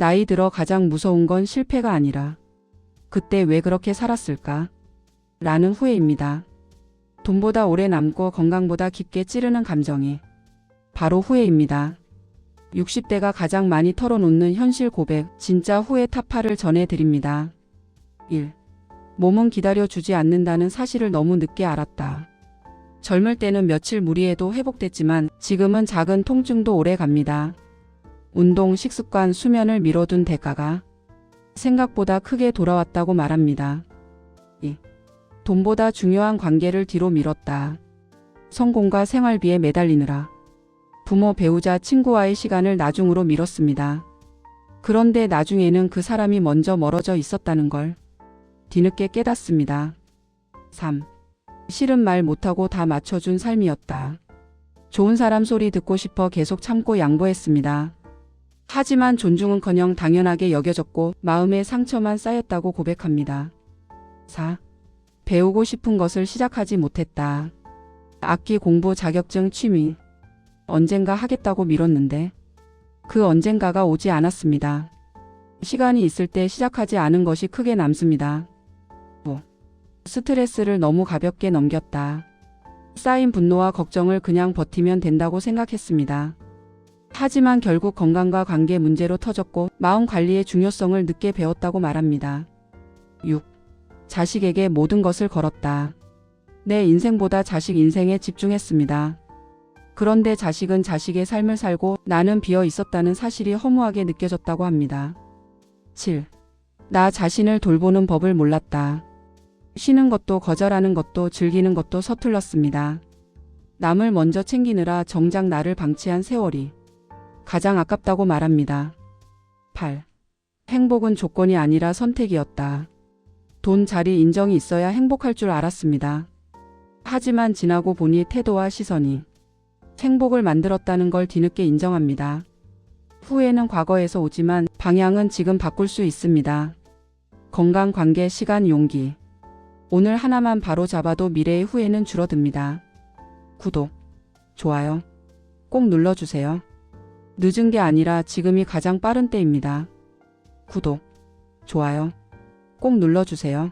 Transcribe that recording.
나이 들어 가장 무서운 건 실패가 아니라 그때 왜 그렇게 살았을까? 라는 후회입니다. 돈보다 오래 남고 건강보다 깊게 찌르는 감정이 바로 후회입니다. 60대가 가장 많이 털어놓는 현실 고백, 진짜 후회 타파를 전해드립니다. 1. 몸은 기다려주지 않는다는 사실을 너무 늦게 알았다. 젊을 때는 며칠 무리해도 회복됐지만 지금은 작은 통증도 오래 갑니다. 운동, 식습관, 수면을 미뤄둔 대가가 생각보다 크게 돌아왔다고 말합니다. 2. 돈보다 중요한 관계를 뒤로 미뤘다. 성공과 생활비에 매달리느라 부모, 배우자, 친구와의 시간을 나중으로 미뤘습니다. 그런데 나중에는 그 사람이 먼저 멀어져 있었다는 걸 뒤늦게 깨닫습니다. 3. 싫은 말 못하고 다 맞춰준 삶이었다. 좋은 사람 소리 듣고 싶어 계속 참고 양보했습니다. 하지만 존중은커녕 당연하게 여겨졌고 마음에 상처만 쌓였다고 고백합니다. 4. 배우고 싶은 것을 시작하지 못했다. 악기 공부 자격증 취미. 언젠가 하겠다고 미뤘는데 그 언젠가가 오지 않았습니다. 시간이 있을 때 시작하지 않은 것이 크게 남습니다. 5. 스트레스를 너무 가볍게 넘겼다. 쌓인 분노와 걱정을 그냥 버티면 된다고 생각했습니다. 하지만 결국 건강과 관계 문제로 터졌고 마음 관리의 중요성을 늦게 배웠다고 말합니다. 6. 자식에게 모든 것을 걸었다. 내 인생보다 자식 인생에 집중했습니다. 그런데 자식은 자식의 삶을 살고 나는 비어 있었다는 사실이 허무하게 느껴졌다고 합니다. 7. 나 자신을 돌보는 법을 몰랐다. 쉬는 것도 거절하는 것도 즐기는 것도 서툴렀습니다. 남을 먼저 챙기느라 정작 나를 방치한 세월이 가장 아깝다고 말합니다. 8. 행복은 조건이 아니라 선택이었다. 돈, 자리, 인정이 있어야 행복할 줄 알았습니다. 하지만 지나고 보니 태도와 시선이 행복을 만들었다는 걸 뒤늦게 인정합니다. 후회는 과거에서 오지만 방향은 지금 바꿀 수 있습니다. 건강, 관계, 시간, 용기. 오늘 하나만 바로 잡아도 미래의 후회는 줄어듭니다. 구독, 좋아요 꼭 눌러주세요. 늦은 게 아니라 지금이 가장 빠른 때입니다. 구독, 좋아요 꼭 눌러주세요.